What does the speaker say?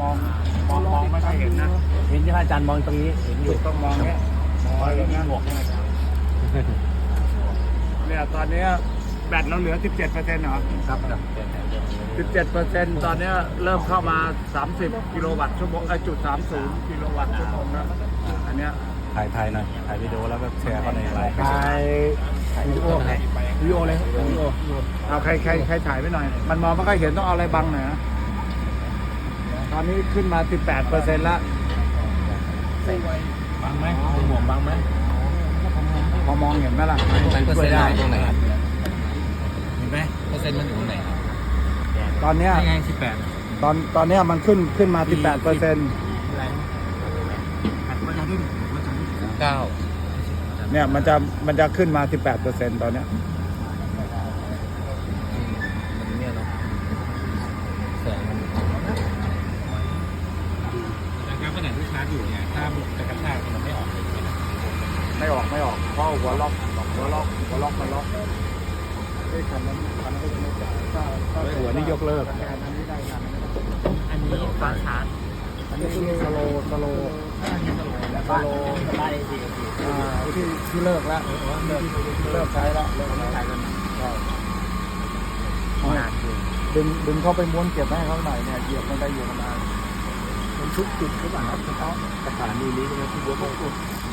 มองมองมองไม่ค่อยเห็นนะเห็นที่พระอาจารย์มองตรงนี้เห็นอยู่ต้องมองเนี้ยมองอะไรเงี้ยหมวกใช่ไหมครับเนี่ยตอนเนี้ยแบตเราเหลือ 17เปอร์เซ็นต์เหรอครับครับ17เปอร์เซ็นต์ตอนเนี้ยเริ่มเข้ามา 30 กิโลวัตต์ชั่วโมงไอ้จุด 30 กิโลวัตต์ชั่วโมงแล้วอันเนี้ยถ่ายถ่ายหน่อยถ่ายวิดีโอแล้วก็แชร์เข้าในไลน์ถ่ายวิดีโอวิดีโอเลยวิดีโอเอาใครใครใครถ่ายไว้หน่อย มันมองไม่ค่อยเห็นต้องเอาอะไรบังหน่อยนะ ตอนนี้ขึ้นมา 18เปอร์เซ็นต์ละบังไหมหมวกบังไหมพอมองเห็นไหมล่ะเปอร์เซ็นต์ตรงไหนเห็นไหมเปอร์เซ็นต์มันอยู่ตรงไหนตอนเนี้ยยังไงสิบแปดตอนตอนเนี้ยมันขึ้นขึ้นมา 18เปอร์เซ็นต์เก้าเนี่ยมันจะมันจะขึ้นมา 18เปอร์เซ็นต์ตอนเนี้ย มันเนี่ยเนาะแสงมันนะครับขณะที่ชาร์จอยู่เนี่ยถ้าบุกจะกระชากมันไม่ออกเลยไม่ออกไม่ออกเพราะหัวล็อกหัวล็อกหัวล็อกมันล็อกไอ้คันนั้นคันนั้นก็จะไม่จ่ายถ้าถ้าหัวนี่ยกเลิกอันนี้ฟ้าชาร์จอันนี้คือสโลสโลสโลไล่ดีดีอ่าที่ที่เลิกแล้วเลิกเลิกใช้แล้วเลิกใช้แล้วใช่นานอยู่ดึงดึงเข้าไปม้วนเก็บให้เขาหน่อยเนี่ยเหยียบมันได้อยู่ประมาณ มันทุกจุดหรือเปล่าครับเฉพาะสถานีนี้ใช่ไหมที่บัวบก